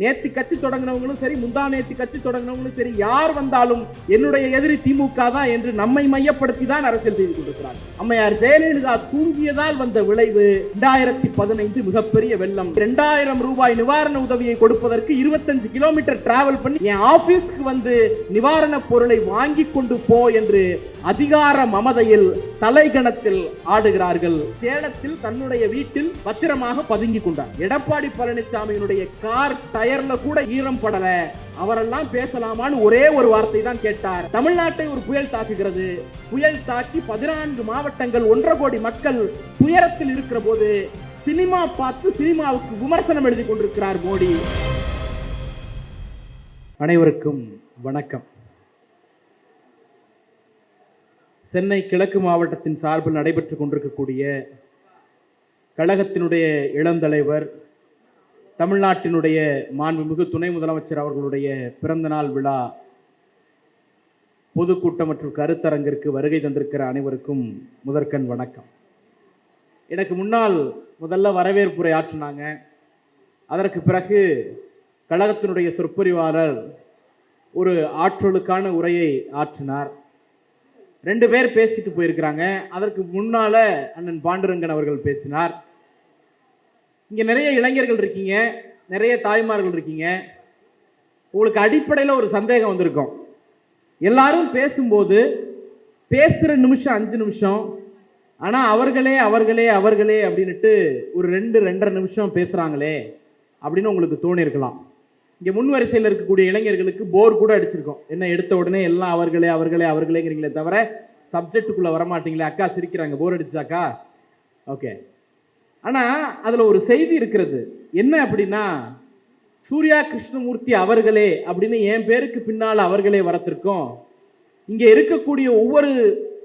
நேத்து கட்சி தொடங்கினவங்களும் சரி முந்தா நேத்து கட்சி தொடங்கினவங்களும் சரி யார் வந்தாலும் என்னுடைய எதிரி திமுக தான் என்று நம்மை மையப்படுத்தி தான் அரசியல் செய்து கொண்டிருக்கிறார். அம்மையார் ஜெயலலிதா தூங்கியதால் வந்த விளைவு இரண்டாயிரத்தி பதினைந்து மிகப்பெரிய வெள்ளம். இரண்டாயிரம் ரூபாய் நிவாரண உதவியை கொடுப்பதற்கு இருபத்தஞ்சு கிலோமீட்டர் டிராவல் பண்ணி என் ஆபீஸ்க்கு வந்து நிவாரண பொருளை வாங்கி கொண்டு போ என்று அதிகார மமதையில் தலைகணத்தில் ஆடுகிறார்கள். சேலத்தில் தன்னுடைய வீட்டில் பத்திரமாக பதுங்கி கொண்டார். எடப்பாடி பழனிசாமியினுடைய கார் டயர்ல கூட ஈரம் படல. அவரெல்லாம் பேசலாமான்னு ஒரே ஒரு வார்த்தை தான் கேட்டார். தமிழ்நாட்டை ஒரு புயல் தாக்குகிறது. புயல் தாக்கி பதினான்கு மாவட்டங்கள் ஒன்றரை கோடி மக்கள் துயரத்தில் இருக்கிற போது சினிமா பார்த்து சினிமாவுக்கு விமர்சனம் எழுதி கொண்டிருக்கிறார் மோடி. அனைவருக்கும் வணக்கம். சென்னை கிழக்கு மாவட்டத்தின் சார்பில் நடைபெற்றுக் கொண்டிருக்கக்கூடிய கழகத்தினுடைய இளந்தலைவர் தமிழ்நாட்டினுடைய மாண்புமிகு துணை முதலமைச்சர் அவர்களுடைய பிறந்தநாள் விழா பொதுக்கூட்டம் மற்றும் கருத்தரங்கிற்கு வருகை தந்திருக்கிற அனைவருக்கும் முதற்கண் வணக்கம். எனக்கு முன்னால் முதல்ல வரவேற்புரை ஆற்றினாங்க. அதற்கு பிறகு கழகத்தினுடைய சொற்பொறிவாளர் ஒரு ஆற்றலுக்கான உரையை ஆற்றினார். ரெண்டு பேர் பேசிட்டு போயிருக்கிறாங்க. அதற்கு முன்னால அண்ணன் பாண்டுரங்கன் அவர்கள் பேசினார். இங்க நிறைய இளைஞர்கள் இருக்கீங்க. நிறைய தாய்மார்கள் இருக்கீங்க. உங்களுக்கு அடிப்படையில் ஒரு சந்தேகம் வந்திருக்கும். எல்லாரும் பேசும்போது பேசுகிற நிமிஷம் அஞ்சு நிமிஷம். ஆனால் அவர்களே அவர்களே அவர்களே அப்படின்னுட்டு ஒரு ரெண்டு ரெண்டரை நிமிஷம் பேசுகிறாங்களே அப்படின்னு உங்களுக்கு தோணியிருக்கலாம். இங்கே முன் வரிசையில் இருக்கக்கூடிய இளைஞர்களுக்கு போர் கூட அடிச்சிருக்கோம். என்ன எடுத்த உடனே எல்லாம் அவர்களே அவர்களே அவர்களேங்கிறீங்களே தவிர சப்ஜெக்டுக்குள்ளே வரமாட்டீங்களே அக்கா சிரிக்கிறாங்க போர் அடிச்சாக்கா ஓகே ஆனால் அதில் ஒரு செய்தி இருக்கிறது. என்ன அப்படின்னா சூர்யா கிருஷ்ணமூர்த்தி அவர்களே அப்படின்னு என் பேருக்கு பின்னால் அவர்களே வரத்திருக்கோம் இங்கே இருக்கக்கூடிய ஒவ்வொரு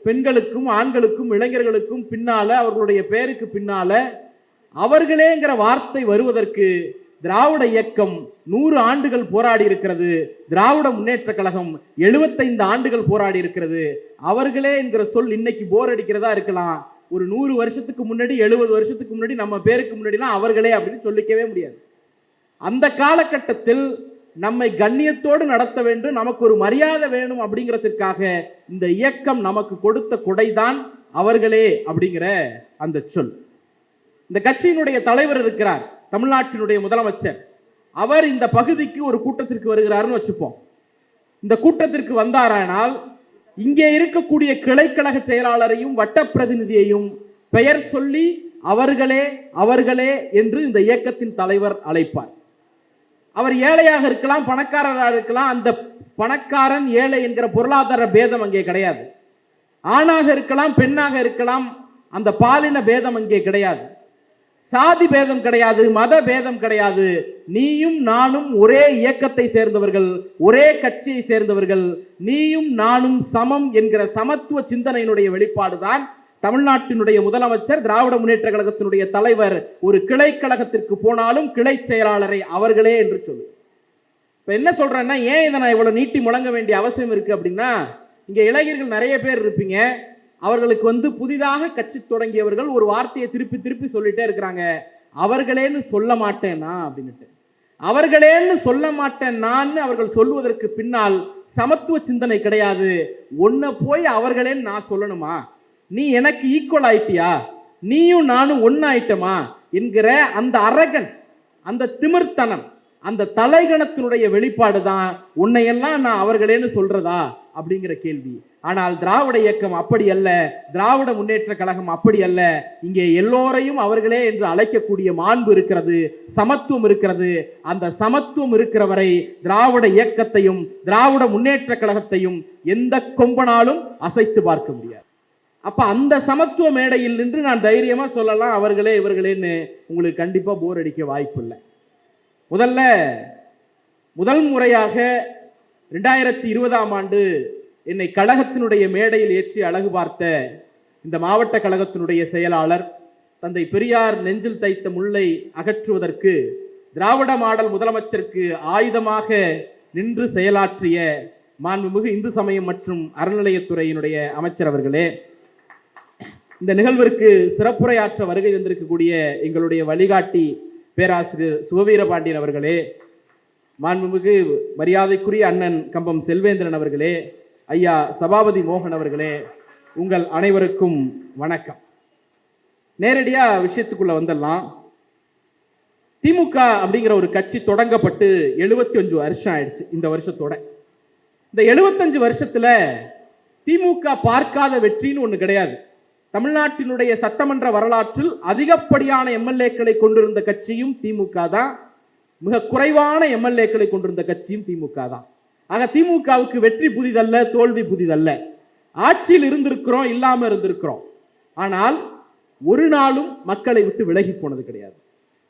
பெண்களுக்கும் ஆண்களுக்கும் இளைஞர்களுக்கும் பின்னால அவர்களுடைய பேருக்கு பின்னால அவர்களேங்கிற வார்த்தை வருவதற்கு திராவிட இயக்கம் நூறு ஆண்டுகள் போராடி இருக்கிறது. திராவிட முன்னேற்ற கழகம் எழுபத்தைந்து ஆண்டுகள் போராடி இருக்கிறது. அவர்களே என்கிற சொல் இன்னைக்கு போர் அடிக்கிறதா இருக்கலாம். ஒரு நூறு வருஷத்துக்கு முன்னாடி எழுபது வருஷத்துக்கு முன்னாடி நம்ம பேருக்கு முன்னாடிலாம் அவர்களே அப்படின்னு சொல்லிக்கவே முடியாது. அந்த காலகட்டத்தில் நம்மை கண்ணியத்தோடு நடத்த வேண்டும் நமக்கு ஒரு மரியாதை வேணும் அப்படிங்கிறதுக்காக இந்த இயக்கம் நமக்கு கொடுத்த கொடைதான் அவர்களே அப்படிங்கிற அந்த சொல். இந்த கட்சியினுடைய தலைவர் இருக்கிறார். தமிழ்நாட்டினுடைய முதலமைச்சர் அவர் இந்த பகுதிக்கு ஒரு கூட்டத்திற்கு வருகிறாருன்னு வச்சுப்போம். இந்த கூட்டத்திற்கு வந்தாரானால் இங்கே இருக்கக்கூடிய கிளைக்கழக செயலாளரையும் வட்ட பிரதிநிதியையும் பெயர் சொல்லி அவர்களே அவர்களே என்று இந்த இயக்கத்தின் தலைவர் அழைப்பார். அவர் ஏழையாக இருக்கலாம் பணக்காரராக இருக்கலாம் அந்த பணக்காரன் ஏழை என்கிற பொருளாதார பேதம் அங்கே கிடையாது. ஆணாக இருக்கலாம் பெண்ணாக இருக்கலாம் அந்த பாலின பேதம் அங்கே கிடையாது. சாதி பேதம் கிடையாது மத பேதம் கிடையாது. நீயும் நானும் ஒரே இயக்கத்தை சேர்ந்தவர்கள் ஒரே கட்சியை சேர்ந்தவர்கள். நீயும் நானும் சமம் என்கிற சமத்துவ சிந்தனையினுடைய வெளிப்பாடுதான் தமிழ்நாட்டினுடைய முதலமைச்சர் திராவிட முன்னேற்ற கழகத்தினுடைய தலைவர். ஒரு கிளை கழகத்திற்கு போனாலும் கிளை செயலாளரை அவர்களே என்று சொல்லு. இப்போ என்ன சொல்றேன்னா ஏன் இதை நான் இவ்வளவு நீட்டி முழங்க வேண்டிய அவசியம் இருக்கு அப்படின்னா இங்க இளைஞர்கள் நிறைய பேர் இருப்பீங்க. அவர்களுக்கு வந்து புதிதாக கட்சி தொடங்கியவர்கள் ஒரு வார்த்தையை திருப்பி திருப்பி சொல்லிட்டே இருக்கிறாங்க. அவர்களேன்னு சொல்ல மாட்டேன்னா அப்படின்ட்டு அவர்களேன்னு சொல்ல மாட்டேன் நான் அவர்கள் சொல்வதற்கு பின்னால் சமத்துவ சிந்தனை கிடையாது. உன்னை போய் அவர்களேன்னு நான் சொல்லணுமா? நீ எனக்கு ஈக்குவல் ஆயிட்டியா? நீயும் நானும் ஒன்னாயிட்டமா? என்கிற அந்த அரகன் அந்த திமிர்த்தனம் அந்த தலைகணத்தினுடைய வெளிப்பாடு தான் உன்னையெல்லாம் நான் அவர்களேன்னு சொல்றதா அப்படிங்கிற கேள்வி. ஆனால் திராவிட இயக்கம் அப்படி அல்ல திராவிட முன்னேற்ற கழகம் அப்படி அல்ல. இங்கே எல்லோரையும் அவர்களே என்று அழைக்கக்கூடிய மாண்பு இருக்கிறது சமத்துவம் இருக்கிறது. அந்த சமத்துவம் இருக்கிற வரை திராவிட இயக்கத்தையும் திராவிட முன்னேற்ற கழகத்தையும் எந்த கொம்பனாலும் அசைத்து பார்க்க முடியாது. அப்ப அந்த சமத்துவ மேடையில் நின்று நான் தைரியமா சொல்லலாம் அவர்களே இவர்களேன்னு உங்களுக்கு கண்டிப்பா போர் அடிக்க வாய்ப்பு இல்லை முதல்ல முதல் முறையாக ரெண்டாயிரத்தி இருபதாம் ஆண்டு என்னை கழகத்தினுடைய மேடையில் ஏற்றி அழகு பார்த்த இந்த மாவட்ட கழகத்தினுடைய செயலாளர் தந்தை பெரியார் நெஞ்சில் தைத்த முல்லை அகற்றுவதற்கு திராவிட மாடல் முதலமைச்சருக்கு ஆயுதமாக நின்று செயலாற்றிய மாண்புமிகு இந்து சமயம் மற்றும் அறநிலையத்துறையினுடைய அமைச்சர் அவர்களே இந்த நிகழ்விற்கு சிறப்புரையாற்ற வருகை தந்திருக்கக்கூடிய எங்களுடைய வழிகாட்டி பேராசிரியர் சிவவீரபாண்டியன் அவர்களே மாண்புமிகு மரியாதைக்குரிய அண்ணன் கம்பம் செல்வேந்திரன் அவர்களே ஐயா சபாபதி மோகன் அவர்களே உங்கள் அனைவருக்கும் வணக்கம். நேரடியாக விஷயத்துக்குள்ள வந்துடலாம் திமுக அப்படிங்கிற ஒரு கட்சி தொடங்கப்பட்டு 75 வருஷம் ஆயிடுச்சு இந்த வருஷத்தோட. இந்த 75 வருஷத்துல திமுக பார்க்காத வெற்றின்னு ஒன்று கிடையாது. தமிழ்நாட்டினுடைய சட்டமன்ற வரலாற்றில் அதிகப்படியான எம்எல்ஏக்களை கொண்டிருந்த கட்சியும் திமுக தான். மிக குறைவான எம்எல்ஏக்களை கொண்டிருந்த கட்சியும் திமுக தான். ஆக திமுகவுக்கு வெற்றி புதிதல்ல தோல்வி புதிதல்ல. ஆட்சியில் இருந்திருக்கிறோம் இல்லாமல் இருந்திருக்கிறோம். ஆனால் ஒரு நாளும் மக்களை விட்டு விலகி போனது கிடையாது.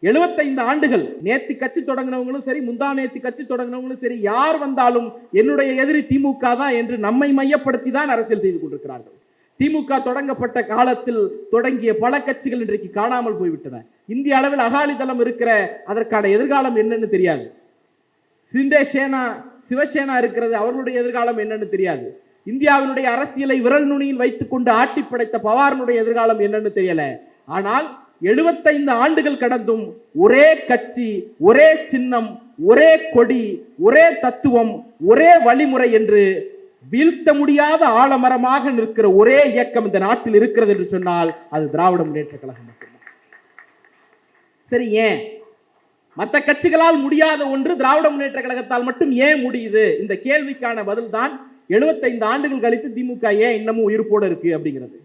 75 ஆண்டுகள் நேத்தி கட்சி தொடங்கினவங்களும் சரி முந்தா நேத்தி கட்சி தொடங்கினவங்களும் சரி யார் வந்தாலும் என்னுடைய எதிரி திமுக தான் என்று நம்மை மையப்படுத்தி தான் அரசியல் செய்து கொண்டிருக்கிறார்கள். திமுக தொடங்கப்பட்ட காலத்தில் தொடங்கிய பல கட்சிகள் இன்றைக்கு காணாமல் போய்விட்டன. இந்திய அளவில் அகாலிதளம் இருக்கிற அதற்கான எதிர்காலம் என்னன்னு தெரியாது. சிண்டே சேனா சிவசேனா இருக்கிறது அவர்களுடைய எதிர்காலம் என்னன்னு தெரியாது. இந்தியாவினுடைய அரசியலை விரல் நுனியில் வைத்துக்கொண்டு ஆட்டி படைத்த பவாரனுடைய எதிர்காலம் என்னன்னு தெரியல. ஆனால் 75 ஆண்டுகள் கடந்தும் ஒரே கட்சி ஒரே சின்னம் ஒரே கொடி ஒரே தத்துவம் ஒரே வழிமுறை என்று வீழ்த்த முடியாத ஆலமரமாக நிற்கிற ஒரே இயக்கம் இந்த நாட்டில் இருக்கிறது என்று சொன்னால் அது திராவிட முன்னேற்ற கழகம் மட்டும்தான். சரி ஏன்? மற்ற கட்சிகளால் முடியாத ஒன்று திராவிட முன்னேற்ற கழகத்தால் மட்டும் ஏன் முடியுது? இந்த கேள்விக்கான பதில் தான் 75 ஆண்டுகள் கழித்து திமுக ஏன் இன்னமும் உயிர்ப்போடு இருக்கு அப்படிங்கிறது.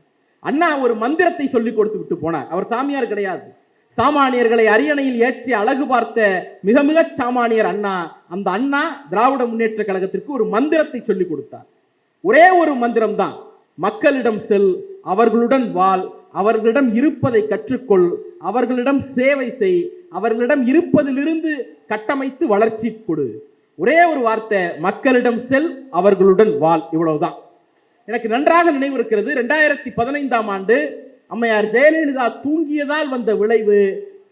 அண்ணா ஒரு மந்திரத்தை சொல்லி கொடுத்து விட்டு போனார். அவர் சாமியார் கிடையாது. சாமானியர்களை அரியணையில் ஏற்றி அழகு பார்த்த மிக மிக சாமானியர் அண்ணா அந்த அண்ணா திராவிட முன்னேற்ற கழகத்திற்கு ஒரு மந்திரத்தை சொல்லி கொடுத்தார். ஒரே ஒரு மந்திரம் தான் மக்களிடம் செல் அவர்களுடன் வாழ் அவர்களிடம் இருப்பதை கற்றுக்கொள் அவர்களிடம் சேவை செய் அவர்களிடம் இருப்பதிலிருந்து கட்டமைத்து வளர்ச்சி கொடு. ஒரே ஒரு வார்த்தை மக்களிடம் செல் அவர்களுடன் வாழ் இவ்வளவுதான். எனக்கு நன்றாக நினைவு இருக்கிறது ரெண்டாயிரத்தி பதினைந்தாம் ஆண்டு அம்மையார் ஜெயலலிதா தூங்கியதால் வந்த விளைவு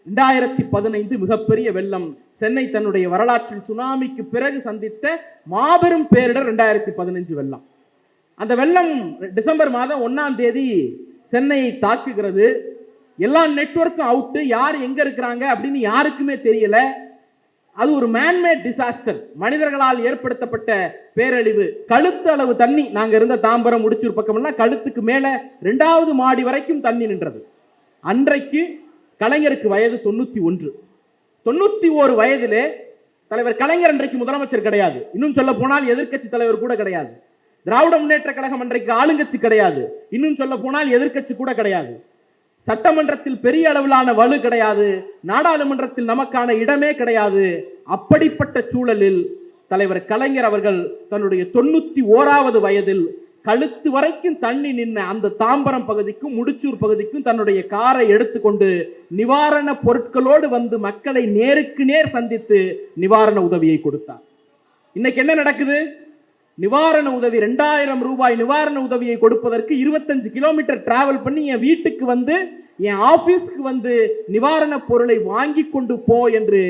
ரெண்டாயிரத்தி பதினைந்து மிகப்பெரிய வெள்ளம். சென்னை தன்னுடைய வரலாற்றில் சுனாமிக்கு பிறகு சந்தித்த மாபெரும் பேரிடர் ரெண்டாயிரத்தி பதினஞ்சு வெள்ளம். அந்த வெள்ளம் டிசம்பர் மாதம் ஒன்னாம் தேதி சென்னையை தாக்குகிறது. எல்லா நெட்வொர்க்கும் அவுட்டு யார் எங்க இருக்கிறாங்க அப்படின்னு யாருக்குமே தெரியல. அது ஒரு மேன்மேட் டிசாஸ்டர் மனிதர்களால் ஏற்படுத்தப்பட்ட பேரழிவு. கழுத்து அளவு தண்ணி. நாங்கள் இருந்த தாம்பரம் முடிச்சூர் பக்கம்லாம் கழுத்துக்கு மேலே ரெண்டாவது மாடி வரைக்கும் தண்ணி நின்றது. அன்றைக்கு கலைஞருக்கு வயது தொண்ணூற்றி ஒன்று. தொண்ணூற்றி ஓரு வயதிலே தலைவர் கலைஞர் அன்றைக்கு முதலமைச்சர் கிடையாது. இன்னும் சொல்ல போனால் எதிர்க்கட்சி தலைவர் கூட கிடையாது. திராவிட முன்னேற்ற கழகம் அன்றைக்கு ஆளுங்கட்சி கிடையாது. இன்னும் சொல்ல போனால் எதிர்க்கட்சி கூட கிடையாது. சட்டமன்றத்தில் பெரிய அளவிலான வலு கிடையாது. நாடாளுமன்றத்தில் நமக்கான இடமே கிடையாது. அப்படிப்பட்ட சூழலில் தலைவர் கலைஞர் அவர்கள் தன்னுடைய தொண்ணூத்தி ஓராவது வயதில் கழுத்து வரைக்கும் தண்ணி நின்ன அந்த தாம்பரம் பகுதிக்கும் முடிச்சூர் பகுதிக்கும் தன்னுடைய காரை எடுத்துக்கொண்டு நிவாரண பொருட்களோடு வந்து மக்களை நேருக்கு நேர் சந்தித்து நிவாரண உதவியை கொடுத்தார். இன்னைக்கு என்ன நடக்குது? நிவாரண உதவி ரெண்டாயிரம் ரூபாய் நிவாரண உதவியை கொடுப்பதற்கு இருபத்தஞ்சு கிலோமீட்டர் டிராவல் பண்ணி என் வீட்டுக்கு வந்து என் ஆபீஸ்க்கு வந்து நிவாரண பொருளை வாங்கி கொண்டு போ என்று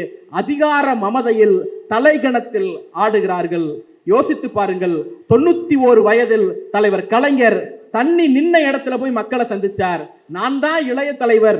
அதிகார மமதையில் தலைகணத்தில் ஆடுகிறார்கள். யோசித்து பாருங்கள் தொண்ணூத்தி ஓரு வயதில் தலைவர் கலைஞர் தண்ணி நின்ன இடத்துல போய் மக்களை சந்திச்சார். நான் தான் இளைய தலைவர்.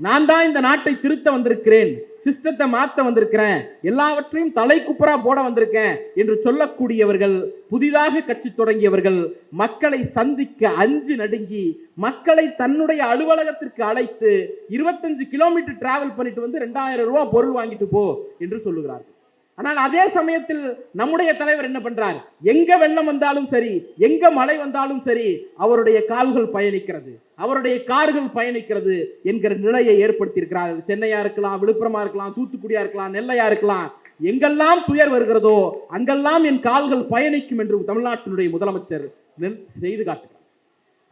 நான் தான் இந்த நாட்டை திருத்த வந்திருக்கிறேன். சிஸ்டத்தை மாத்த வந்திருக்கிறேன். எல்லாவற்றையும் தலைக்குப்புறா போட வந்திருக்கேன் என்று சொல்லக்கூடியவர்கள் புதிதாக கட்சி தொடங்கியவர்கள் மக்களை சந்திக்க அஞ்சு நடுங்கி மக்களை தன்னுடைய அலுவலகத்திற்கு அழைத்து இருபத்தஞ்சு கிலோமீட்டர் டிராவல் பண்ணிட்டு வந்து ரெண்டாயிரம் ரூபாய் பொருள் வாங்கிட்டு போ என்று சொல்லுகிறார்கள். ஆனால் அதே சமயத்தில் நம்முடைய தலைவர் என்ன பண்றார்? எங்க வெள்ளம் வந்தாலும் சரி எங்க மழை வந்தாலும் சரி அவருடைய கால்கள் பயணிக்கிறது. அவருடைய கார்கள் பயணிக்கிறது என்கிற நிலையை ஏற்படுத்தி இருக்கிறார் சென்னையா இருக்கலாம் விழுப்புரமா இருக்கலாம் தூத்துக்குடியா இருக்கலாம் நெல்லையா இருக்கலாம். எங்கெல்லாம் துயர் வருகிறதோ அங்கெல்லாம் என் கால்கள் பயணிக்கும் என்று தமிழ்நாட்டினுடைய முதலமைச்சர் நெல்- செய்து காட்டுகிறார்.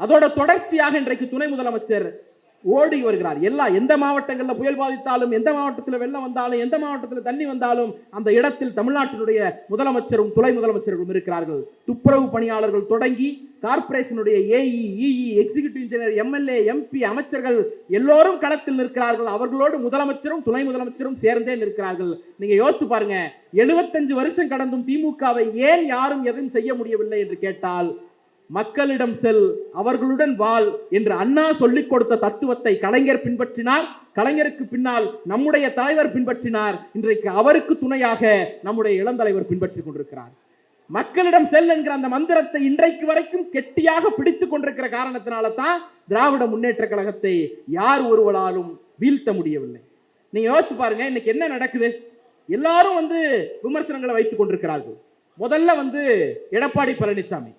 அதோட தொடர்ச்சியாக இன்றைக்கு துணை முதலமைச்சர் ஓடி வருகிறார். எல்லா எந்த மாவட்டங்களில் புயல் பாதித்தாலும் எந்த மாவட்டத்தில் வெள்ளம் வந்தாலும் எந்த மாவட்டத்தில் தண்ணி வந்தாலும் அந்த இடத்தில் தமிழ்நாட்டினுடைய முதலமைச்சரும் துணை முதலமைச்சர்களும் இருக்கிறார்கள். துப்புரவு பணியாளர்கள் தொடங்கி கார்ப்பரேஷனுடைய AE EE executive engineer MLA MP அமைச்சர்கள் எல்லோரும் களத்தில் நிற்கிறார்கள். அவர்களோடு முதலமைச்சரும் துணை முதலமைச்சரும் சேர்ந்தே நிற்கிறார்கள். நீங்க யோசிச்சு பாருங்க 75 வருஷம் கடந்தும் திமுகவை ஏன் யாரும் எதுவும் செய்ய முடியவில்லை என்று கேட்டால் மக்களிடம் செல் அவர்களுடன் வாழ் என்று அண்ணா சொல்லிக் கொடுத்த தத்துவத்தை கலைஞர் பின்பற்றினார். கலைஞருக்கு பின்னால் நம்முடைய தலைவர் பின்பற்றினார். இன்றைக்கு அவருக்கு துணையாக நம்முடைய இளந்தலைவர் பின்பற்றிக் கொண்டிருக்கிறார். மக்களிடம் செல் என்கிற அந்த மந்திரத்தை இன்றைக்கு வரைக்கும் கெட்டியாக பிடித்துக் கொண்டிருக்கிற காரணத்தினால தான் திராவிட முன்னேற்ற கழகத்தை யார் ஒருவராலும் வீழ்த்த முடியவில்லை. நீங்க யோசிச்சு பாருங்க இன்னைக்கு என்ன நடக்குது? எல்லாரும் வந்து விமர்சனங்களை வைத்துக் கொண்டிருக்கிறார்கள். முதல்ல வந்து எடப்பாடி பழனிசாமி.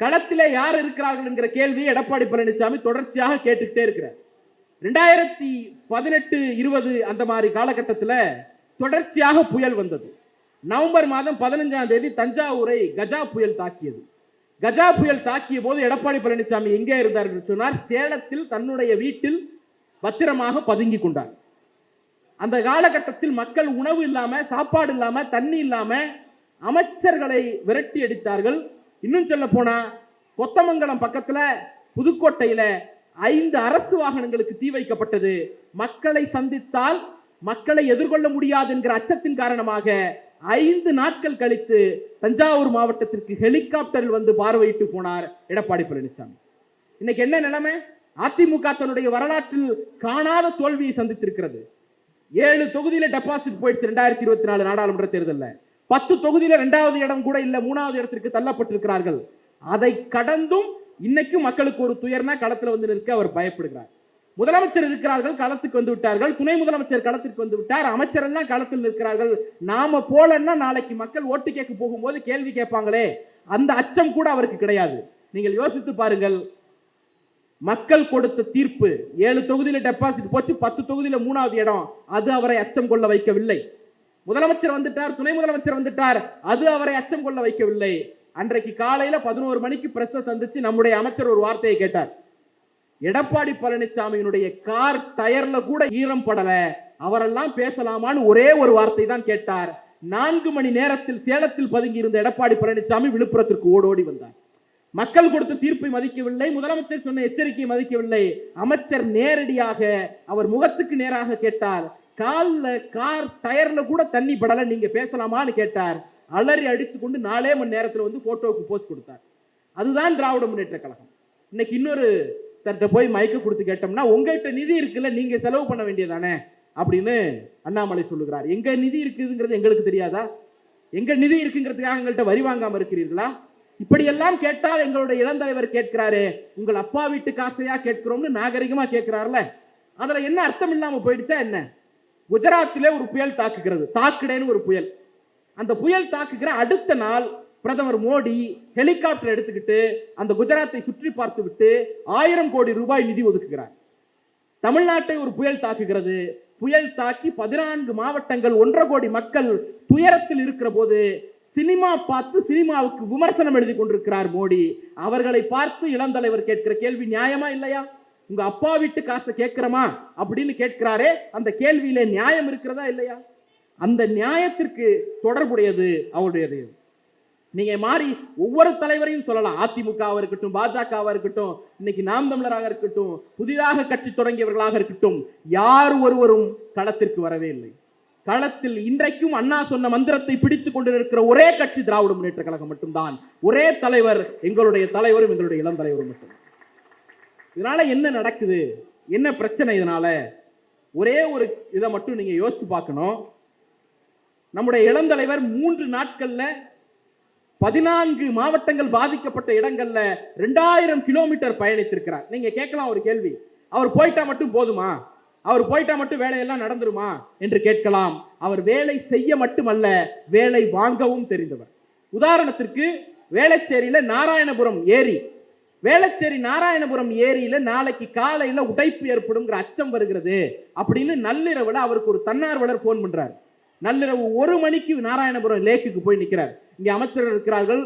களத்திலே யார் இருக்கிறார்கள் என்கிற கேள்வி எடப்பாடி பழனிசாமி தொடர்ச்சியாக கேட்டுக்கிட்டே இருக்கிறார். ரெண்டாயிரத்தி பதினெட்டு இருபது அந்த மாதிரி காலகட்டத்தில் தொடர்ச்சியாக புயல் வந்தது. நவம்பர் மாதம் பதினஞ்சாம் தேதி தஞ்சாவூரை கஜா புயல் தாக்கியது. கஜா புயல் தாக்கிய போது எடப்பாடி பழனிசாமி எங்கே இருந்தார் என்று சொன்னார் சேலத்தில் தன்னுடைய வீட்டில் பத்திரமாக பதுங்கி கொண்டார். அந்த காலகட்டத்தில் மக்கள் உணவு இல்லாம சாப்பாடு இல்லாம தண்ணி இல்லாம அமைச்சர்களை விரட்டி அடித்தார்கள். இன்னும் சொல்ல போனா கொத்தமங்கலம் பக்கத்துல புதுக்கோட்டையில ஐந்து அரசு வாகனங்களுக்கு தீ வைக்கப்பட்டது. மக்களை சந்தித்தால் மக்களை எதிர்கொள்ள முடியாது என்கிற அச்சத்தின் காரணமாக ஐந்து நாட்கள் கழித்து தஞ்சாவூர் மாவட்டத்திற்கு ஹெலிகாப்டரில் வந்து பார்வையிட்டு போனார் எடப்பாடி பழனிசாமி. இன்னைக்கு என்ன நிலைமை? அதிமுக தன்னுடைய வரலாற்றில் காணாத தோல்வியை சந்தித்திருக்கிறது. ஏழு தொகுதியில டெபாசிட் போயிடுச்சு ரெண்டாயிரத்தி இருபத்தி நாலு நாடாளுமன்ற தேர்தலில். பத்து தொகுதியில ரெண்டாவது இடம் கூட இல்ல மூணாவது இடத்திற்கு தள்ளப்பட்டிருக்கிறார்கள். அதை கடந்தும் இன்னைக்கும் மக்களுக்கு ஒரு துயர்னா களத்துல வந்து நிற்க அவர் பயப்படுகிறார். முதலமைச்சர் இருக்கிறார்கள் களத்துக்கு வந்து விட்டார்கள். துணை முதலமைச்சர் களத்திற்கு வந்து விட்டார். அமைச்சர் எல்லாம் களத்தில் இருக்கிறார்கள் நாம போலன்னா நாளைக்கு மக்கள் ஓட்டு கேட்க போகும்போது கேள்வி கேட்பாங்களே. அந்த அச்சம் கூட அவருக்கு கிடையாது. நீங்கள் யோசித்து பாருங்கள். மக்கள் கொடுத்த தீர்ப்பு ஏழு தொகுதியில டெபாசிட் போச்சு பத்து தொகுதியில மூணாவது இடம். அது அவரை அச்சம் கொள்ள வைக்கவில்லை. முதலமைச்சர் வந்துட்டார் துணை முதலமைச்சர் வந்துட்டார். அது அவரை அச்சம் கொள்ள வைக்கவில்லை. அன்றைக்கு காலையில பதினோரு மணிக்கு பிரஸ் சந்திச்சு நம்முடைய அமைச்சர் ஒரு வார்த்தையை கேட்டார். எடப்பாடி பழனிசாமியினுடைய கார் டயர்ல கூட ஈரம் படல. அவரெல்லாம் பேசலாமான்னு ஒரே ஒரு வார்த்தை தான் கேட்டார். நான்கு மணி நேரத்தில் சேலத்தில் பதுங்கி இருந்த எடப்பாடி பழனிசாமி விழுப்புரத்திற்கு ஓடோடி வந்தார். மக்கள் கொடுத்த தீர்ப்பை மதிக்கவில்லை முதலமைச்சர் சொன்ன எச்சரிக்கையை மதிக்கவில்லை. அமைச்சர் நேரடியாக அவர் முகத்துக்கு நேராக கேட்டார். காலில் கார் டயர்ல கூட தண்ணி படலை. நீங்க பேசலாமான்னு கேட்டார். அலறி அடித்துக்கொண்டு நாலே மணி நேரத்தில் வந்து போட்டோவுக்கு போஸ்ட் கொடுத்தார். அதுதான் திராவிட முன்னேற்ற கழகம். இன்னைக்கு இன்னொரு தர்கிட்ட போய் மயக்க கொடுத்து கேட்டோம்னா உங்ககிட்ட நிதி இருக்குல்ல நீங்க செலவு பண்ண வேண்டியதானே? அப்படின்னு அண்ணாமலை சொல்லுகிறார். எங்க நிதி இருக்குதுங்கிறது எங்களுக்கு தெரியாதா? எங்க நிதி இருக்குங்கிறதுக்காக எங்கள்கிட்ட வரி வாங்காம இருக்கிறீர்களா? இப்படியெல்லாம் கேட்டால் எங்களுடைய இளந்தலைவர் கேட்கிறாரு உங்கள் அப்பா வீட்டு காசையா கேட்கிறோம்னு நாகரிகமா கேட்கிறாருல. அதுல என்ன அர்த்தம் இல்லாம போயிடுச்சா என்ன? குஜராத்திலே ஒரு புயல் தாக்குகிறது. தாக்குடேன்னு ஒரு புயல். அந்த புயல் தாக்குகிற அடுத்த நாள் பிரதமர் மோடி ஹெலிகாப்டர் எடுத்துக்கிட்டு அந்த குஜராத்தை சுற்றி பார்த்து விட்டு ஆயிரம் கோடி ரூபாய் நிதி ஒதுக்குகிறார். தமிழ்நாட்டை ஒரு புயல் தாக்குகிறது. புயல் தாக்கி பதினான்கு மாவட்டங்கள் ஒன்றரை கோடி மக்கள் துயரத்தில் இருக்கிற போது சினிமா பார்த்து சினிமாவுக்கு விமர்சனம் எழுதி கொண்டிருக்கிறார் மோடி. அவர்களை பார்த்து இளந்தலைவர் கேட்கிற கேள்வி நியாயமா இல்லையா? உங்க அப்பா வீட்டு காசை கேட்கிறோமா அப்படின்னு கேட்கிறாரே அந்த கேள்வியிலே நியாயம் இருக்கிறதா இல்லையா? அந்த நியாயத்திற்கு தொடர்புடையது அவருடையது. நீங்க மாறி ஒவ்வொரு தலைவரையும் சொல்லலாம். அதிமுகவா இருக்கட்டும் பாஜகவா இருக்கட்டும் இன்னைக்கு நாம் தமிழராக இருக்கட்டும் புதிதாக கட்சி தொடங்கியவர்களாக இருக்கட்டும் யார் ஒருவரும் களத்திற்கு வரவே இல்லை. களத்தில் இன்றைக்கும் அண்ணா சொன்ன மந்திரத்தை பிடித்துக் கொண்டிருக்கிற ஒரே கட்சி திராவிட முன்னேற்ற கழகம் மட்டும்தான். ஒரே தலைவர் எங்களுடைய தலைவரும் எங்களுடைய இளம் தலைவரும் மட்டும் இதனால என்ன நடக்குது? என்ன பிரச்சனை இதனால? ஒரே ஒரு இதை மட்டும் நீங்க யோசிச்சு பார்க்கணும். நம்முடைய இளந்தலைவர் மூன்று நாட்கள்ல பதினான்கு மாவட்டங்கள் பாதிக்கப்பட்ட இடங்கள்ல ரெண்டாயிரம் கிலோமீட்டர் பயணித்திருக்கிறார். நீங்க கேட்கலாம் ஒரு கேள்வி. அவர் போயிட்டா மட்டும் போதுமா? அவர் போயிட்டா மட்டும் வேலையெல்லாம் நடந்துருமா? என்று கேட்கலாம். அவர் வேலை செய்ய மட்டுமல்ல வேலை வாங்கவும் தெரிந்தவர். உதாரணத்திற்கு வேளச்சேரியில நாராயணபுரம் ஏரி. வேளச்சேரி நாராயணபுரம் ஏரியில நாளைக்கு காலையில உடைப்பு ஏற்படுங்கிற அச்சம் வருகிறது. அப்படின்னு நள்ளிரவுல அவருக்கு ஒரு தன்னார்வலர் போன் பண்றார். நள்ளிரவு ஒரு மணிக்கு நாராயணபுரம் லேக்குக்கு போய் நிற்கிறார் இங்கே அமைச்சர்கள் இருக்கிறார்கள்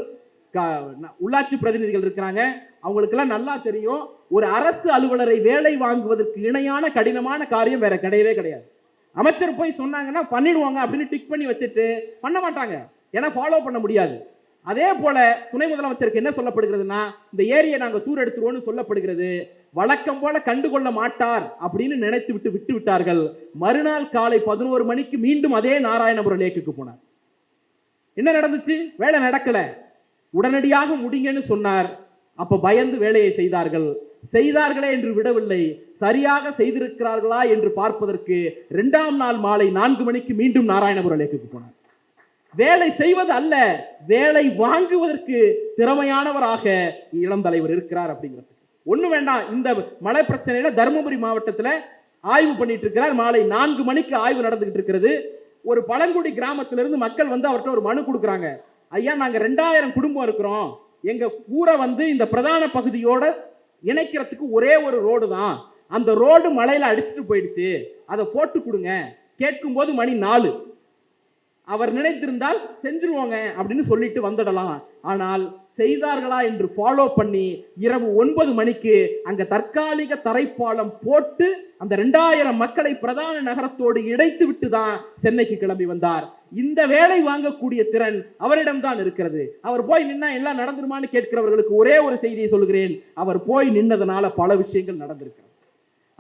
உள்ளாட்சி பிரதிநிதிகள் இருக்கிறாங்க. அவங்களுக்கெல்லாம் நல்லா தெரியும் ஒரு அரசு அலுவலரை வேலை வாங்குவதற்கு இணையான கடினமான காரியம் வேற கிடையவே கிடையாது. அமைச்சர் போய் சொன்னாங்கன்னா பண்ணிடுவாங்க அப்படின்னு டிக் பண்ணி வச்சுட்டு பண்ண மாட்டாங்க. ஏன்னா ஃபாலோ பண்ண முடியாது. அதே போல துணை முதலமைச்சருக்கு என்ன சொல்லப்படுகிறதுனா இந்த ஏரியை நாங்கள் தூர் எடுத்துருவோம்னு சொல்லப்படுகிறது. வழக்கம் போல கண்டுகொள்ள மாட்டார் அப்படின்னு நினைத்து விட்டு விட்டு விட்டார்கள். மறுநாள் காலை பதினோரு மணிக்கு மீண்டும் அதே நாராயணபுரம் லேக்குக்கு போனார். என்ன நடந்துச்சு? வேலை நடக்கல. உடனடியாக முடிங்கன்னு சொன்னார். அப்ப பயந்து வேலையை செய்தார்கள். செய்தார்களே என்று விடவில்லை. சரியாக செய்திருக்கிறார்களா என்று பார்ப்பதற்கு இரண்டாம் நாள் மாலை நான்கு மணிக்கு மீண்டும் நாராயணபுரம் லேக்குக்கு போனார். வேலை செய்வது அல்ல வேலை வாங்குவதற்கு திறமையானவராக இளம் தலைவர் இருக்கிறார் அப்படிங்கிறது ஒண்ணு வேண்டாம் இந்த மழை பிரச்சனையில தருமபுரி மாவட்டத்துல ஆய்வு பண்ணிட்டு இருக்கிறார். மாலை நான்கு மணிக்கு ஆய்வு நடந்துகிட்டு இருக்கிறது. ஒரு பழங்குடி கிராமத்திலிருந்து மக்கள் வந்து அவர்கிட்ட ஒரு மனு கொடுக்குறாங்க. ஐயா நாங்க ரெண்டாயிரம் குடும்பம் இருக்கிறோம். எங்க ஊரை வந்து இந்த பிரதான பகுதியோட இணைக்கிறதுக்கு ஒரே ஒரு ரோடு தான். அந்த ரோடு மலையில அடிச்சுட்டு போயிடுச்சு. அதை போட்டு கொடுங்க. கேட்கும்போது மணி நாலு. அவர் நினைத்திருந்தால் செஞ்சிருவாங்க அப்படின்னு சொல்லிட்டு வந்துடலாம். ஆனால் செய்தார்களா என்று ஃபாலோ பண்ணி இரவு ஒன்பது மணிக்கு அங்க தற்காலிக தரைப்பாலம் போட்டு அந்த ரெண்டாயிரம் மக்களை பிரதான நகரத்தோடு இணைத்து விட்டு தான் சென்னைக்கு கிளம்பி வந்தார். இந்த வேலை வாங்கக்கூடிய திறன் அவரிடம்தான் இருக்கிறது. அவர் போய் நின்னா எல்லாம் நடந்துருமான்னு கேட்கிறவர்களுக்கு ஒரே ஒரு செய்தியை சொல்கிறேன் அவர் போய் நின்னதுனால பல விஷயங்கள் நடந்திருக்கிறது.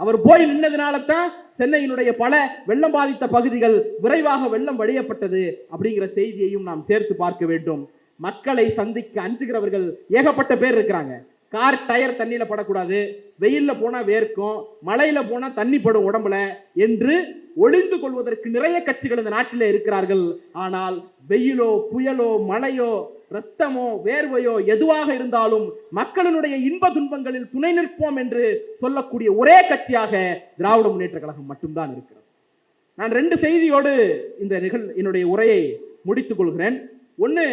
அவர் போய் நின்னதுனால தான் சென்னையினுடைய பல வெள்ளம் பாதித்த பகுதிகள் விரைவாக வெள்ளம் வழியப்பட்டது அப்படிங்கிற செய்தியையும் நாம் சேர்த்து பார்க்க வேண்டும். மக்களை சந்திக்க அஞ்சுகிறவர்கள் ஏகப்பட்ட பேர் இருக்கிறாங்க. கார் டயர் தண்ணியில் படக்கூடாது. வெயில்ல போனால் வேர்க்கும். மழையில் போனால் தண்ணி படும் உடம்புல என்று ஒளிந்து கொள்வதற்கு நிறைய கட்சிகள் இந்த நாட்டில் இருக்கிறார்கள். ஆனால் வெயிலோ புயலோ மழையோ ரத்தமோ வேர்வையோ எதுவாக இருந்தாலும் மக்களினுடைய இன்ப துன்பங்களில் துணை நிற்போம் என்று சொல்லக்கூடிய ஒரே கட்சியாக திராவிட முன்னேற்ற கழகம் மட்டும்தான் இருக்கிறது. நான் ரெண்டு செய்தியோடு இந்த நிகழ் என்னுடைய உரையை முடித்துக் கொள்கிறேன். ஒன்று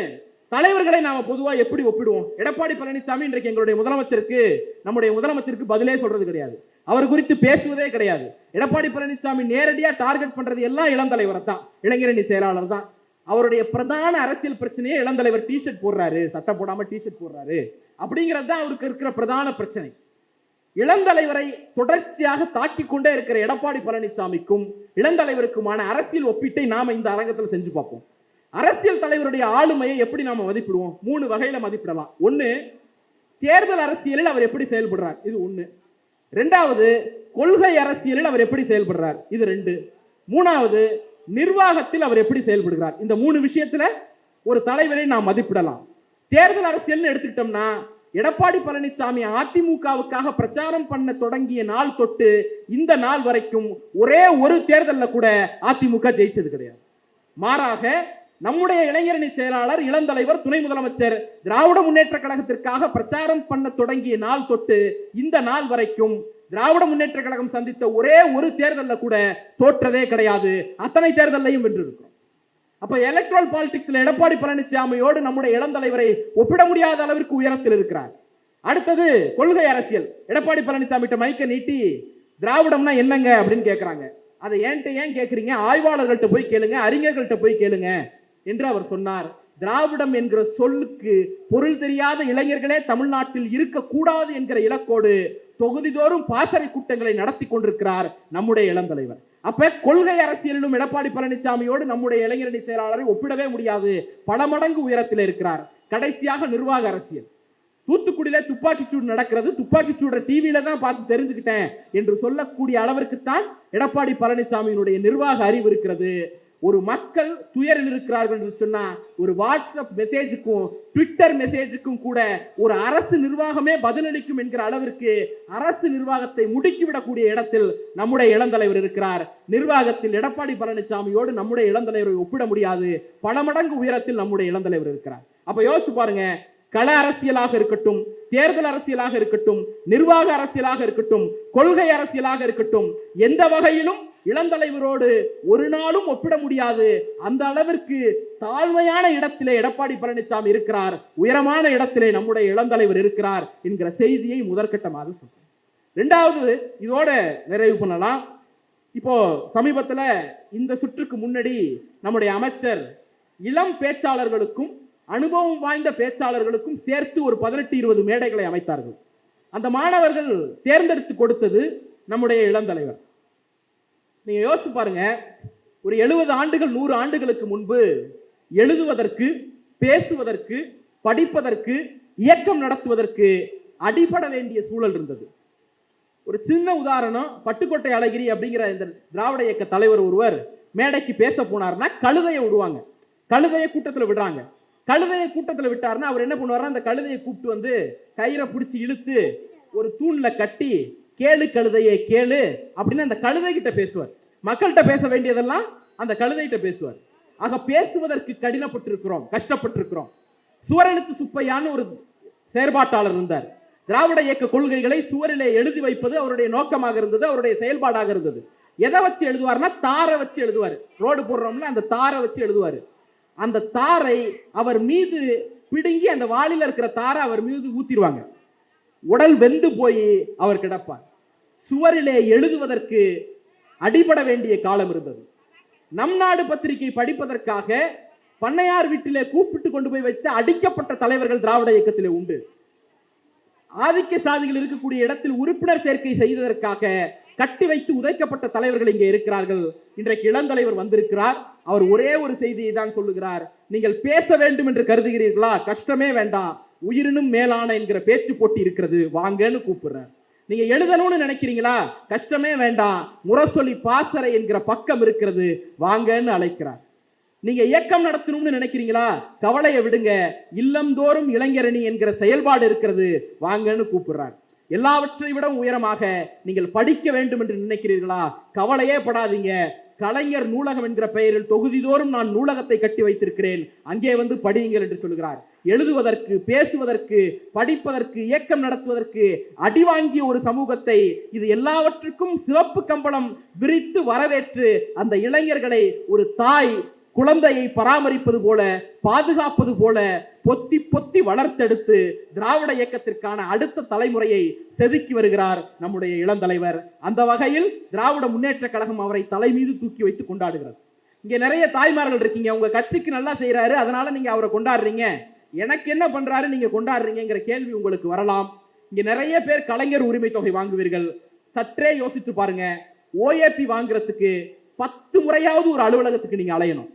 தலைவர்களை நாம பொதுவாக எப்படி ஒப்பிடுவோம்? எடப்பாடி பழனிசாமி இன்றைக்கு எங்களுடைய முதலமைச்சருக்கு நம்முடைய முதலமைச்சருக்கு பதிலே சொல்றது கிடையாது. அவர் குறித்து பேசுவதே கிடையாது. எடப்பாடி பழனிசாமி நேரடியாக டார்கெட் பண்றது எல்லாம் இளம் தலைவரை தான் இளைஞரணி செயலாளர் தான். அவருடைய பிரதான அரசியல் பிரச்சனையே இளந்தலைவர் டிஷர்ட் போடுறாரு சட்டை போடாமல் டிஷர்ட் போடுறாரு. அப்படிங்கிறது தான் அவருக்கு இருக்கிற பிரதான பிரச்சனை. இளந்தலைவரை தொடர்ச்சியாக தாக்கிக் கொண்டே இருக்கிற எடப்பாடி பழனிசாமிக்கும் இளந்தலைவருக்குமான அரசியல் ஒப்பீட்டை நாம இந்த அரங்கத்தில் செஞ்சு பார்ப்போம். அரசியல் தலைவருடைய ஆளுமையை எப்படி நாம மதிப்பிடுவோம்? மூணு வகையில மதிப்பிடலாம். ஒன்று தேர்தல் அரசியலில் அவர் எப்படி செயல்படுறார்? இது ஒன்று ரெண்டாவது கொள்கை அரசியலில் அவர் எப்படி செயல்படுறார்? இது ரெண்டு. மூணாவது நிர்வாகத்தில் அவர் எப்படி செயல்படுகிறார்? இந்த மூணு விஷயத்துல ஒரு தலைவரை நாம் மதிப்பிடலாம். தேர்தல் அரசியல்னு எடுத்துக்கிட்டோம்னா எடப்பாடி பழனிசாமி அதிமுகவுக்காக பிரச்சாரம் பண்ண தொடங்கிய நாள் தொட்டு இந்த நாள் வரைக்கும் ஒரே ஒரு தேர்தலில் கூட அதிமுக ஜெயிச்சது கிடையாது. மாறாக நம்முடைய இளைஞரணி செயலாளர் இளந்தலைவர் துணை முதலமைச்சர் திராவிட முன்னேற்ற கழகத்திற்காக பிரச்சாரம் பண்ண தொடங்கிய நாள் தொட்டு இந்த நாள் வரைக்கும் திராவிட முன்னேற்ற கழகம் சந்தித்த ஒரே ஒரு தேர்தலில் கூட தோற்றதே கிடையாது. அத்தனை தேர்தலையும் வென்றிருக்கும் அப்ப எலக்ட்ரல் பாலிடிக்ஸ்ல எடப்பாடி பழனிசாமியோடு நம்முடைய இளந்தலைவரை ஒப்பிட முடியாத அளவிற்கு உயரத்தில் இருக்கிறார். அடுத்தது கொள்கை அரசியல். எடப்பாடி பழனிசாமி மைக்க நீட்டி திராவிடம்னா என்னங்க? அப்படின்னு கேட்கிறாங்க அதை ஏன்ட்டு ஏன் கேட்குறீங்க ஆய்வாளர்கள்ட்ட போய் கேளுங்க அறிஞர்கள்ட்ட போய் கேளுங்க என்று அவர் சொன்னார். திராவிடம் என்கிற சொல்லுக்கு பொருள் தெரியாத இளைஞர்களே தமிழ்நாட்டில் இருக்கக்கூடாது என்கிற இலக்கோடு தொகுதிதோறும் பாசறை கூட்டங்களை நடத்தி கொண்டிருக்கிறார் நம்முடைய இளம் தலைவர். அப்ப கொள்கை அரசியலிலும் எடப்பாடி பழனிசாமியோடு நம்முடைய இளைஞரணி செயலாளரை ஒப்பிடவே முடியாது. பல மடங்கு உயரத்தில் இருக்கிறார். கடைசியாக நிர்வாக அரசியல். தூத்துக்குடியில துப்பாக்கி சூடு நடக்கிறது. துப்பாக்கி சூடுற டிவியில தான் பார்த்து தெரிஞ்சுக்கிட்டேன் என்று சொல்லக்கூடிய அளவிற்குத்தான் எடப்பாடி பழனிசாமியினுடைய நிர்வாக அறிவு இருக்கிறது. ஒரு மக்கள் துயரில் இருக்கிறார்கள் என்று சொன்னா ஒரு வாட்ஸ்அப் மெசேஜுக்கும் ட்விட்டர் மெசேஜுக்கும் கூட ஒரு அரசு நிர்வாகமே பதிலளிக்கும் என்கிற அளவிற்கு அரசு நிர்வாகத்தை முடுக்கிவிடக்கூடிய இடத்தில் நம்முடைய இளந்தலைவர் இருக்கிறார். நிர்வாகத்தில் எடப்பாடி பழனிசாமியோடு நம்முடைய இளந்தலைவரை ஒப்பிட முடியாது. பல மடங்கு உயரத்தில் நம்முடைய இளந்தலைவர் இருக்கிறார். அப்ப யோசிச்சு பாருங்க கள அரசியலாக இருக்கட்டும் தேர்தல் அரசியலாக இருக்கட்டும் நிர்வாக அரசியலாக இருக்கட்டும் கொள்கை அரசியலாக இருக்கட்டும் எந்த வகையிலும் இளந்தலைவரோடு ஒரு நாளும் ஒப்பிட முடியாது. அந்த அளவிற்கு தாழ்மையான இடத்திலே எடப்பாடி பழனிசாமி இருக்கிறார். உயரமான இடத்திலே நம்முடைய இளந்தலைவர் இருக்கிறார் என்கிற செய்தியை முதற்கட்டமாக சொல்றேன். ரெண்டாவது இதோட நிறைவு பண்ணலாம். இப்போ சமீபத்தில் இந்த சுற்றுக்கு முன்னாடி நம்முடைய அமைச்சர் இளம் பேச்சாளர்களுக்கும் அனுபவம் வாய்ந்த பேச்சாளர்களுக்கும் சேர்த்து ஒரு பதினெட்டு இருபது மேடைகளை அமைத்தார்கள். அந்த மாணவர்கள் தேர்ந்தெடுத்து கொடுத்தது நம்முடைய இளந்தலைவர். நீங்க யோசிச்சு பாருங்க. ஒரு எழுபது ஆண்டுகள் நூறு ஆண்டுகளுக்கு முன்பு எழுதுவதற்கு பேசுவதற்கு படிப்பதற்கு இயக்கம் நடத்துவதற்கு அடிபட வேண்டிய சூழல் இருந்தது. ஒரு சின்ன உதாரணம் பட்டுக்கோட்டை அழகிரி அப்படிங்கிற இந்த திராவிட இயக்க தலைவர் ஒருவர் மேடைக்கு பேச போனார்னா கழுதையை விடுவாங்க. கழுதையை கூட்டத்தில் விடுறாங்க. கழுதையை கூட்டத்தில் விட்டாருன்னா அவர் என்ன பண்ணுவார்னா அந்த கழுதையை கூப்பிட்டு வந்து கயிறை பிடிச்சி இழுத்து ஒரு தூணில் கட்டி கேளு கழுதையை கேளு அப்படின்னு அந்த கழுதை கிட்ட பேசுவார். மக்கள்கிட்ட பேச வேண்டியதெல்லாம் அந்த கழுதைகிட்ட பேசுவார். ஆக பேசுவதற்கு கடினப்பட்டிருக்கிறோம் கஷ்டப்பட்டிருக்கிறோம். சுவரெழுத்து சுப்பையான்னு ஒரு செயற்பாட்டாளர் இருந்தார். திராவிட இயக்க கொள்கைகளை சுவரிலே எழுதி வைப்பது அவருடைய நோக்கமாக இருந்தது அவருடைய செயல்பாடாக இருந்தது. எதை வச்சு எழுதுவார்னா தாரை வச்சு எழுதுவார். ரோடு போடுறோம்ல அந்த தாரை வச்சு எழுதுவார். அந்த தாரை அவர் மீது பிடுங்கி அந்த வாளியில் இருக்கிற தாரை அவர் மீது ஊத்திடுவாங்க. உடல் வெந்து போய் அவர் கிடப்பார். சுவரிலே எழுதுவதற்கு அடிபட வேண்டிய காலம் இருந்தது. நம் நாடு பத்திரிகை படிப்பதற்காக பண்ணையார் வீட்டிலே கூப்பிட்டு கொண்டு போய் வைத்து அடிக்கப்பட்ட தலைவர்கள் திராவிட இயக்கத்திலே உண்டு. ஆதிக்க சாதிகள் இருக்கக்கூடிய இடத்தில் உறுப்பினர் சேர்க்கை செய்ததற்காக கட்டி வைத்து உதைக்கப்பட்ட தலைவர்கள் இங்கே இருக்கிறார்கள். இன்றைக்கு இளந்தலைவர் வந்திருக்கிறார். அவர் ஒரே ஒரு செய்தியை தான் சொல்லுகிறார். நீங்கள் பேச வேண்டும் என்று கருதுகிறீர்களா? கஷ்டமே வேண்டாம். உயிரினும் மேலான என்கிற பேச்சு போட்டி இருக்கிறது. வாங்கன்னு கூப்பிடுறார். நீங்க எழுதணும்னு நினைக்கிறீங்களா? கஷ்டமே வேண்டாம். முரசொலி பாசறை என்கிற பக்கம் இருக்கிறது. வாங்கன்னு அழைக்கிறார். நீங்க இயக்கம் நடத்தணும்னு நினைக்கிறீங்களா? கவலையை விடுங்க. இல்லம்தோறும் இளைஞரணி என்கிற செயல்பாடு இருக்கிறது. வாங்கன்னு கூப்பிடுறாங்க எல்லாவற்றை விட உயரமாக நீங்கள் படிக்க வேண்டும் என்று நினைக்கிறீர்களா? கவலையே படாதீங்க. கலைஞர் நூலகம் என்கிற பெயரில் தொகுதிதோறும் நான் நூலகத்தை கட்டி வைத்திருக்கிறேன். அங்கே வந்து படியுங்கள் என்று சொல்கிறார் எழுதுவதற்கு பேசுவதற்கு படிப்பதற்கு இயக்கம் நடத்துவதற்கு அடி வாங்கிய ஒரு சமூகத்தை இது எல்லாவற்றுக்கும் சிவப்பு கம்பளம் விரித்து வரவேற்று அந்த இளைஞர்களை ஒரு தாய் குழந்தையை பராமரிப்பது போல பாதுகாப்பது போல பொத்தி பொத்தி வளர்த்தெடுத்து திராவிட இயக்கத்திற்கான அடுத்த தலைமுறையை செதுக்கி வருகிறார் நம்முடைய இளந்தலைவர். அந்த வகையில் திராவிட முன்னேற்ற கழகம் அவரை தலை மீது தூக்கி வைத்து கொண்டாடுகிறது. இங்க நிறைய தாய்மார்கள் இருக்கீங்க. உங்க கட்சிக்கு நல்லா செய்யறாரு அதனால நீங்க அவரை கொண்டாடுறீங்க. எனக்கு என்ன பண்றாரு? நீங்க கொண்டாடுறீங்கிற கேள்வி உங்களுக்கு வரலாம். இங்க நிறைய பேர் கலைஞர் உரிமை தொகை வாங்குவீர்கள். சற்றே யோசித்து பாருங்க. ஓஏபி வாங்குறதுக்கு பத்து முறையாவது ஒரு அலுவலகத்துக்கு நீங்க அலையணும்.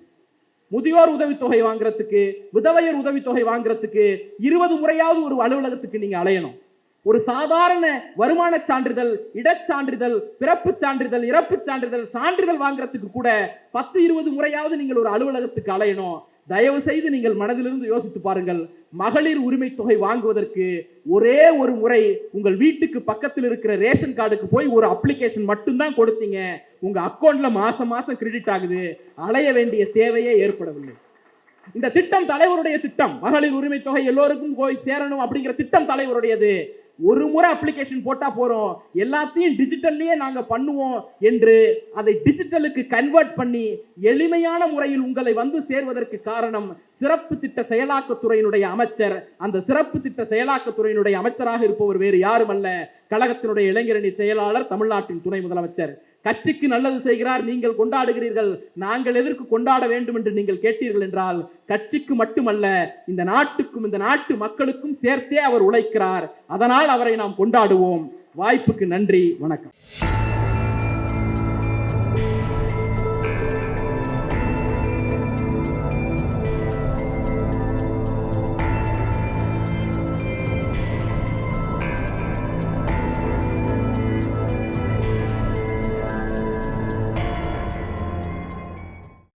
முதியோர் உதவித்தொகை வாங்குறதுக்கு விதவையர் உதவித்தொகை வாங்குறதுக்கு இருபது முறையாவது ஒரு அலுவலகத்துக்கு நீங்க அலையணும். ஒரு சாதாரண வருமான சான்றிதழ் இடச்சான்றிதழ் பிறப்பு சான்றிதழ் இறப்பு சான்றிதழ் சான்றிதழ் வாங்குறதுக்கு கூட பத்து இருபது முறையாவது நீங்கள் ஒரு அலுவலகத்துக்கு அலையணும். தயவு செய்து நீங்கள் மனதிலிருந்து யோசித்து பாருங்கள். மகளிர் உரிமை தொகை வாங்குவதற்கு ஒரே ஒரு முறை உங்கள் வீட்டுக்கு பக்கத்தில் இருக்கிற ரேஷன் கார்டுக்கு போய் ஒரு அப்ளிகேஷன் மட்டும்தான் கொடுத்தீங்க. உங்க அக்கௌண்ட்ல மாசம் மாசம் கிரெடிட் ஆகுது. அலைய வேண்டிய தேவையே ஏற்படவில்லை. இந்த திட்டம் தலைவருடைய திட்டம். மகளிர் உரிமை தொகை எல்லோருக்கும் போய் சேரணும் அப்படிங்கிற திட்டம் தலைவருடையது. ஒரு முறை அப்ளிகேஷன் போட்டா போறோம். எல்லாத்தையும் டிஜிட்டல்லையே நாங்க பண்ணுவோம் என்று அதை டிஜிட்டலுக்கு கன்வெர்ட் பண்ணி எளிமையான முறையில் உங்களை வந்து சேர்வதற்கு காரணம் சிறப்பு திட்ட செயலாக்கத்துறையினுடைய அமைச்சர். அந்த சிறப்பு திட்ட செயலாக்கத்துறையினுடைய அமைச்சராக இருப்பவர் வேறு யாரும் அல்ல கழகத்தினுடைய இளைஞரணி செயலாளர் தமிழ்நாட்டின் துணை முதலமைச்சர். கட்சிக்கு நல்லது செய்கிறார் நீங்கள் கொண்டாடுகிறீர்கள் நாங்கள் எதற்கு கொண்டாட வேண்டும் என்று நீங்கள் கேட்டீர்கள் என்றால் கட்சிக்கு மட்டுமல்ல இந்த நாட்டுக்கும் இந்த நாட்டு மக்களுக்கும் சேர்த்தே அவர் உழைக்கிறார். அதனால் அவரை நாம் கொண்டாடுவோம். வாய்ப்புக்கு நன்றி வணக்கம்.